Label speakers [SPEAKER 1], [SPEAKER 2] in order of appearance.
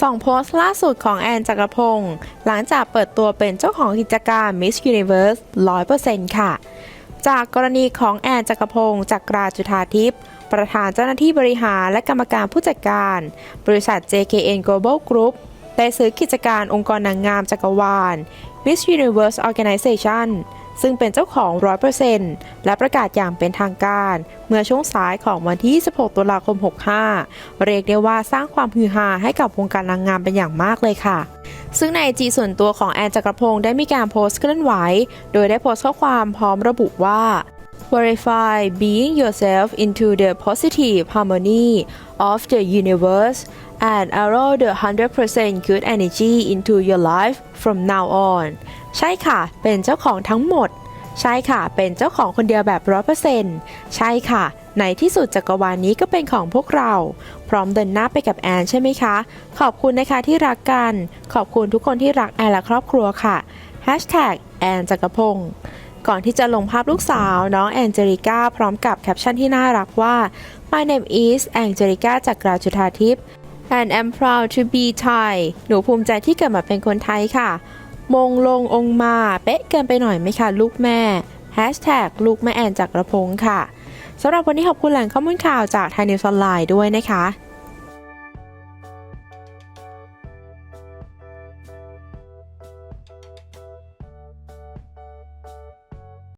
[SPEAKER 1] สองโพสต์ล่าสุดของแอนจักรพงศ์หลังจากเปิดตัวเป็นเจ้าของกิจการ Miss Universe 100%ค่ะ จากกรณีของแอนจักรพงศ์จากราจุธาทิพย์ประธานเจ้าหน้าที่บริหารและกรรมการผู้จัดการ บริษัท JKN Global Group ได้ซื้อกิจการองค์กรนางงามจักรวาล Miss Universe Organization ซึ่งเป็นเจ้าของ 100%และประกาศอย่างเป็นทางการ เมื่อช่วงสายของวันที่26ตุลาคม 65 เรียกได้ว่าสร้างความฮือฮาให้กับวงการนางงามเป็นอย่างมากเลยค่ะ ซึ่งในจีส่วนตัวของแอนจักรพงศ์ได้มีการโพสต์เคลื่อนไหว โดยได้โพสต์ข้อความพร้อมระบุว่า Verify being yourself into the positive harmony of the universe and allow the 100% good energy into your life from now on ใช่ค่ะ เป็นเจ้าของทั้งหมด ใช่ค่ะ เป็นเจ้าของคนเดียวแบบ100%ใช่ค่ะ ในที่สุดจักรวาลนี้ก็เป็นของพวกเรา พร้อมเดินหน้าไปกับแอนใช่ไหมคะ ขอบคุณนะคะที่รักกัน ขอบคุณทุกคนที่รักแอนและครอบครัวค่ะ Hashtag แอนจักรพงศ์ก่อนที่จะลงภาพลูกสาวน้องแองเจลิก้าพร้อมกับแคปชั่นที่น่ารักว่า My name is Angelica จากกราจุธาทิพย์ and I'm proud to be Thai หนูภูมิใจที่เกิดมาเป็นคนไทยค่ะ มงลงองมา เป๊ะเกินไปหน่อยไหมคะลูกแม่ Hashtag ลูกแม่แอนจากระพงค่ะสำหรับวันนี้ขอบคุณแหล่งข้อมูลข่าวจากไทยนิวส์ออนไลน์ด้วยนะคะ